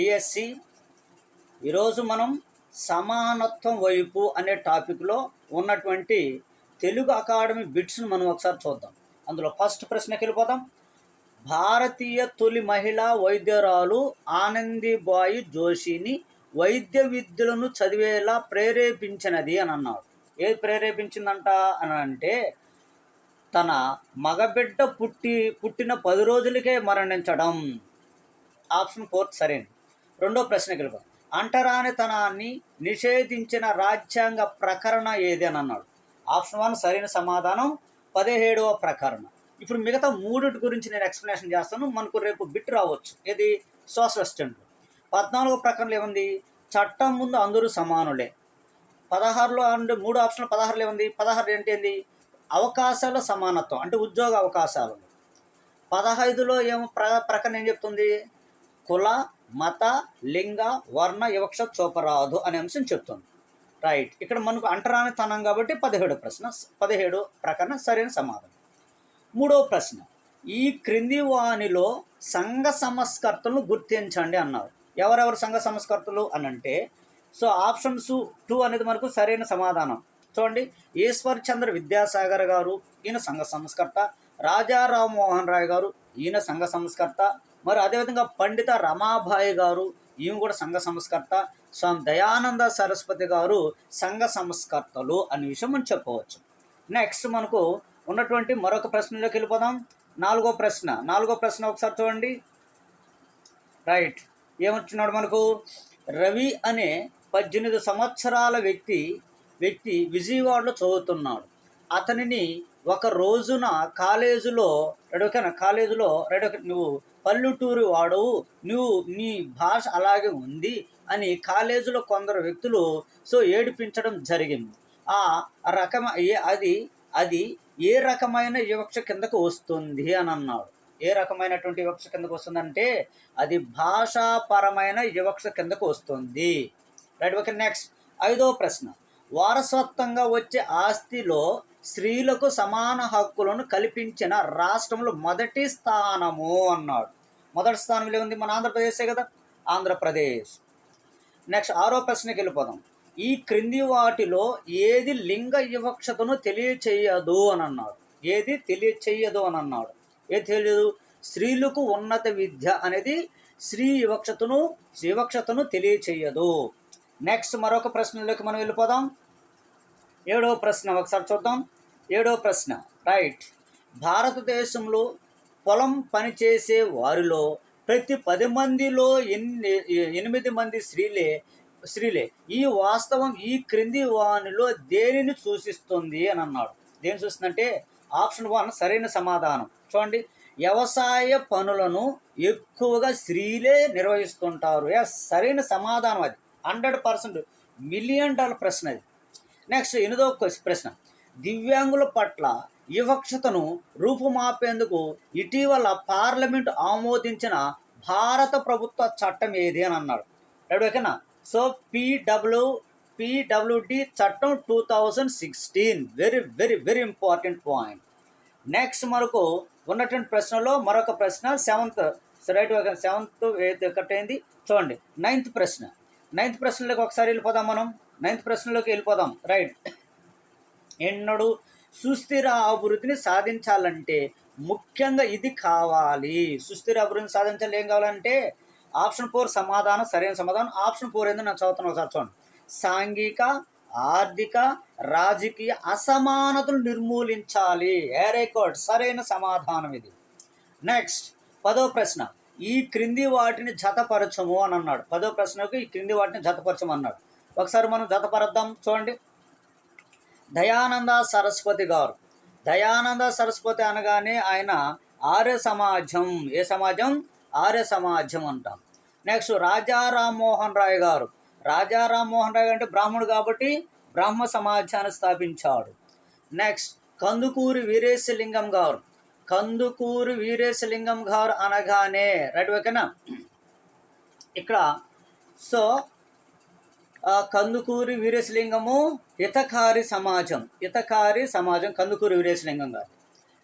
DSC ఈరోజు మనం సమానత్వం వైపు అనే టాపిక్లో ఉన్నటువంటి తెలుగు అకాడమీ బిట్స్ను మనం ఒకసారి చూద్దాం. అందులో ఫస్ట్ ప్రశ్నకి వెళ్ళిపోదాం. భారతీయ తొలి మహిళా వైద్యురాలు ఆనందీబాయి జోషిని వైద్య విద్యలను చదివేలా ప్రేరేపించినది అని అన్నాడు. ఏది ప్రేరేపించిందంట అని అంటే తన మగబిడ్డ పుట్టి పుట్టిన పది రోజులకే మరణించడం. ఆప్షన్ ఫోర్త్ సరైనది. రెండో ప్రశ్నకి గెలుపు అంటరానితనాన్ని నిషేధించిన రాజ్యాంగ ప్రకరణ ఏది అని అన్నాడు. ఆప్షన్ వన్ సరైన సమాధానం పదిహేడవ ప్రకరణ. ఇప్పుడు మిగతా మూడింటి గురించి నేను ఎక్స్ప్లెనేషన్ చేస్తాను. మనకు రేపు బిట్ రావచ్చు. ఇది సోషల్ అసిస్టెంట్ పద్నాలుగో ప్రకరణలు ఏముంది? చట్టం ముందు అందరూ సమానులే. పదహారులో అంటే మూడు ఆప్షన్లు పదహారులో ఏముంది? పదహారు ఏంటి అవకాశాల సమానత్వం అంటే ఉద్యోగ అవకాశాలు. పదహైదులో ఏమో ప్ర ప్రకరణ ఏం చెప్తుంది? కుల మత లింగ వర్ణ వివక్ష చూపరాదు అనే అంశం చెప్తుంది. రైట్ ఇక్కడ మనకు అంటరాని తనం కాబట్టి పదిహేడు ప్రశ్న పదిహేడు ప్రకరణ సరైన సమాధానం. మూడవ ప్రశ్న ఈ క్రింది వానిలో సంఘ సంస్కర్తలను గుర్తించండి అన్నారు. ఎవరెవరు సంఘ సంస్కర్తలు అని అంటే సో ఆప్షన్స్ టూ అనేది మనకు సరైన సమాధానం. చూడండి ఈశ్వర్ చంద్ర విద్యాసాగర్ గారు ఈయన సంఘ సంస్కర్త. రాజారావు మోహన్ రాయ్ గారు ఈయన సంఘ సంస్కర్త. మరి అదేవిధంగా పండిత రమాబాయి గారు ఈమె కూడా సంఘ సంస్కర్త స్వామి దయానంద సరస్వతి గారు సంఘ సంస్కర్తలు అనే విషయం మనం చెప్పవచ్చు నెక్స్ట్ మనకు ఉన్నటువంటి మరొక ప్రశ్నలోకి వెళ్ళిపోదాం. నాలుగో ప్రశ్న. నాలుగో ప్రశ్న ఒకసారి చూడండి. రైట్ ఏమొచ్చినాడు మనకు? రవి అనే పద్దెనిమిది సంవత్సరాల వ్యక్తి వ్యక్తి విజయవాడలో చదువుతున్నాడు. అతనిని ఒక రోజున కాలేజీలో రెడొకన కాలేజీలో రెడొక నువ్వు పల్లెటూరు వాడవు నువ్వు నీ భాష అలాగే ఉంది అని కాలేజీలో కొందరు వ్యక్తులు సో ఏడిపించడం జరిగింది. ఆ రకమ అది అది ఏ రకమైన వివక్ష కిందకు వస్తుంది అని అన్నాడు. ఏ రకమైనటువంటి వివక్ష కిందకు వస్తుందంటే అది భాషాపరమైన వివక్ష కిందకు వస్తుంది. Right okay next. ఐదో ప్రశ్న. వారసత్వంగా వచ్చే ఆస్తిలో స్త్రీలకు సమాన హక్కులను కల్పించిన రాష్ట్రంలో మొదటి స్థానము అన్నాడు. మొదటి స్థానంలో ఉంది మన ఆంధ్రప్రదేశే కదా? ఆంధ్రప్రదేశ్. నెక్స్ట్ ఆరో ప్రశ్నకి వెళ్ళిపోదాం. ఈ క్రింది వాటిలో ఏది లింగ వివక్షతను తెలియచేయదు అని అన్నాడు. ఏది తెలియచేయదు అని అన్నాడు. ఏది తెలియదు? స్త్రీలకు ఉన్నత విద్య అనేది స్త్రీ వివక్షతను వివక్షతను తెలియచేయదు. నెక్స్ట్ మరొక ప్రశ్నలోకి మనం వెళ్ళిపోదాం. ఏడవ ప్రశ్న ఒకసారి చూద్దాం. ఏడవ ప్రశ్న. రైట్. భారతదేశంలో పొలం పనిచేసే వారిలో ప్రతి పది మందిలో ఎన్ని ఎనిమిది మంది స్త్రీలే స్త్రీలే. ఈ వాస్తవం ఈ క్రింది వానిలో దేనిని సూచిస్తుంది అని అన్నాడు. దేని చూస్తుందంటే ఆప్షన్ వన్ సరైన సమాధానం. చూడండి. వ్యవసాయ పనులను ఎక్కువగా స్త్రీలే నిర్వహిస్తుంటారు. ఎస్ సరైన సమాధానం అది. హండ్రెడ్ పర్సెంట్ మిలియన్ డాలర్ ప్రశ్న అది. నెక్స్ట్ ఎనిమిదో ప్రశ్న. దివ్యాంగుల పట్ల వివక్షతను రూపుమాపేందుకు ఇటీవల పార్లమెంట్ ఆమోదించిన భారత ప్రభుత్వ చట్టం ఏది అని అన్నాడు. రైట్ ఓకేనా సో పీడబ్ల్యూ పీడబ్ల్యూడి చట్టం two thousand sixteen. Very very very important point. Next మనకు ఉన్నటువంటి ప్రశ్నలో మరొక ప్రశ్న seventh right okay seventh eighth ఒకటైంది? చూడండి నైన్త్ ప్రశ్న. నైన్త్ ప్రశ్నలోకి ఒకసారి వెళ్ళిపోదాం మనం. నైన్త్ ప్రశ్నలోకి వెళ్ళిపోదాం. రైట్ ఎన్నడూ సుస్థిర అభివృద్ధిని సాధించాలంటే ముఖ్యంగా ఇది కావాలి. సుస్థిర అభివృద్ధిని సాధించాలి ఏం కావాలంటే ఆప్షన్ ఫోర్ సమాధానం సరైన సమాధానం. ఆప్షన్ ఫోర్ ఏందో నేను చదువుతాను ఒకసారి చూడండి. సాంఘిక ఆర్థిక రాజకీయ అసమానతలు నిర్మూలించాలి. ఏరేకోడ్ సరైన సమాధానం ఇది. నెక్స్ట్ పదో ప్రశ్న. ఈ క్రింది వాటిని జతపరచము అని అన్నాడు. పదో ప్రశ్నకు ఈ క్రింది వాటిని జతపరచము అన్నాడు ఒకసారి మనం జతపరద్దాం చూడండి. దయానంద సరస్వతి గారు. దయానంద సరస్వతి అనగానే ఆయన ఆర్య సమాజం. ఏ సమాజం? ఆర్య సమాజం అంటాం. నెక్స్ట్ రాజా రామ్మోహన్ రాయ్ గారు. రాజా రామ్మోహన్ రాయ్ అంటే బ్రాహ్మణుడు కాబట్టి బ్రాహ్మ సమాజాన్ని స్థాపించాడు. నెక్స్ట్ కందుకూరి వీరేశలింగం గారు. కందుకూరి వీరేశలింగం గారు అనగానే రైట్ ఓకేనా? ఇక్కడ సో కందుకూరి వీరేశలింగము హితకారి సమాజం. హితకారి సమాజం కందుకూరి వీరేశలింగం గారు.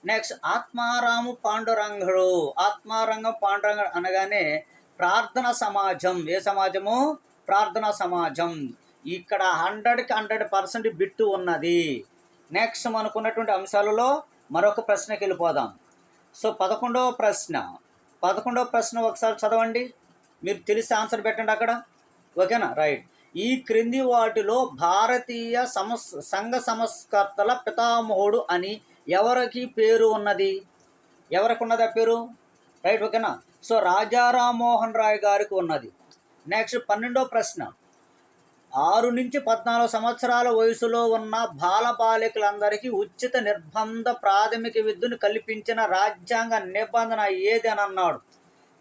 నెక్స్ట్ ఆత్మారాము పాండురంగడు. ఆత్మారంగం పాండురంగుడు అనగానే ప్రార్థన సమాజం. ఏ సమాజము? ప్రార్థన సమాజం. ఇక్కడ హండ్రెడ్కి హండ్రెడ్ పర్సెంట్ బిట్టు ఉన్నది. నెక్స్ట్ మనకున్నటువంటి అంశాలలో మరొక ప్రశ్నకి వెళ్ళిపోదాం. సో పదకొండవ ప్రశ్న. పదకొండవ ప్రశ్న ఒకసారి చదవండి. మీరు తెలిసి ఆన్సర్ పెట్టండి అక్కడ. ఓకేనా రైట్ ఈ క్రింది వాటిలో భారతీయ సమస్ సంఘ సంస్కర్తల పితామహుడు అని ఎవరికి పేరు ఉన్నది? ఎవరికి ఉన్నది ఆ పేరు? రైట్ ఓకేనా? సో రాజారామోహన్ రాయ్ గారికి ఉన్నది. నెక్స్ట్ పన్నెండో ప్రశ్న. ఆరు నుంచి పద్నాలుగు సంవత్సరాల వయసులో ఉన్న బాలబాలికలందరికీ ఉచిత నిర్బంధ ప్రాథమిక విద్యను కల్పించిన రాజ్యాంగ నిబంధన ఏది అని అన్నాడు?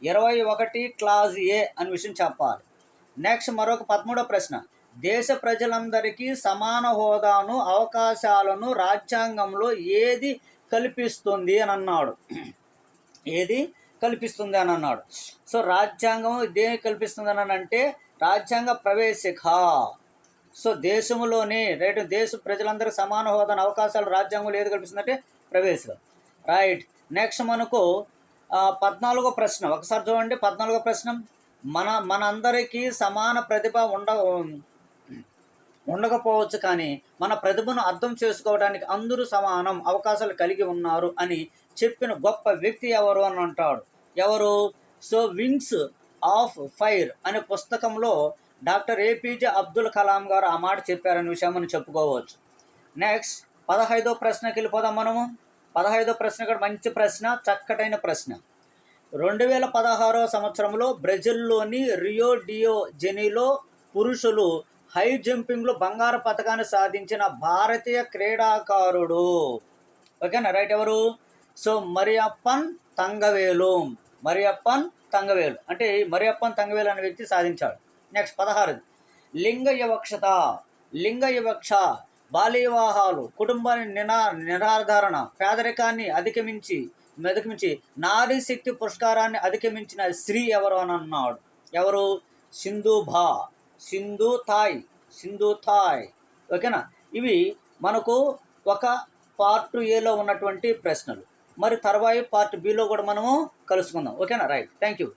ఇరవై ఒకటి క్లాజ్ ఏ అని విషయం చెప్పాలి. నెక్స్ట్ మరొక పదమూడో ప్రశ్న. దేశ ప్రజలందరికీ సమాన హోదాను అవకాశాలను రాజ్యాంగంలో ఏది కల్పిస్తుంది అని అన్నాడు. ఏది కల్పిస్తుంది అని అన్నాడు. సో రాజ్యాంగం దేని కల్పిస్తుంది అని అంటే రాజ్యాంగ ప్రవేశిక. సో దేశంలోనే రైట్ దేశ ప్రజలందరూ సమాన హోదాను అవకాశాలు రాజ్యాంగంలో ఏది కల్పిస్తుందంటే ప్రవేశిక. రైట్ నెక్స్ట్ మనకు పద్నాలుగో ప్రశ్న. ఒకసారి చూడండి పద్నాలుగో ప్రశ్న. మన మనందరికీ సమాన ప్రతిభ ఉండ ఉండకపోవచ్చు కానీ మన ప్రతిభను అర్థం చేసుకోవడానికి అందరూ సమానం అవకాశాలు కలిగి ఉన్నారు అని చెప్పిన గొప్ప వ్యక్తి ఎవరు అని అంటాడు. ఎవరు? సో వింగ్స్ ఆఫ్ ఫైర్ అనే పుస్తకంలో డాక్టర్ ఏపీజే అబ్దుల్ కలాం గారు ఆ మాట చెప్పారనే విషయం మనం చెప్పుకోవచ్చు. నెక్స్ట్ పదహైదో ప్రశ్నకి వెళ్ళిపోదాం మనము. పదహైదో ప్రశ్న కూడా మంచి ప్రశ్న చక్కటైన ప్రశ్న. రెండు వేల పదహారవ సంవత్సరంలో బ్రెజిల్లోని రియో డియో జెనీలో పురుషులు హై జంపింగ్లో బంగారు పథకాన్ని సాధించిన భారతీయ క్రీడాకారుడు. ఓకేనా? రైట్ ఎవరు? సో మరియప్పన్ తంగవేలు. మరియప్పన్ తంగవేలు. అంటే మరియప్పన్ తంగవేలు అనే వ్యక్తి సాధించాడు. నెక్స్ట్ పదహారు లింగ వివక్షత లింగ వివక్ష బాల్య వివాహాలు కుటుంబాన్ని నినా నిరాధారణ పేదరికాన్ని అధిగమించి అధిగమించి నారీ శక్తి పురస్కారాన్ని అధిగమించిన స్త్రీ ఎవరు అని అన్నాడు. ఎవరు? సింధు భా. సింధు థాయ్. సింధు థాయ్. ఓకేనా? ఇవి మనకు ఒక పార్ట్ ఏలో ఉన్నటువంటి ప్రశ్నలు. మరి తర్వాయి పార్ట్ బిలో కూడా మనము కలుసుకుందాం. ఓకేనా? రైట్. Thank you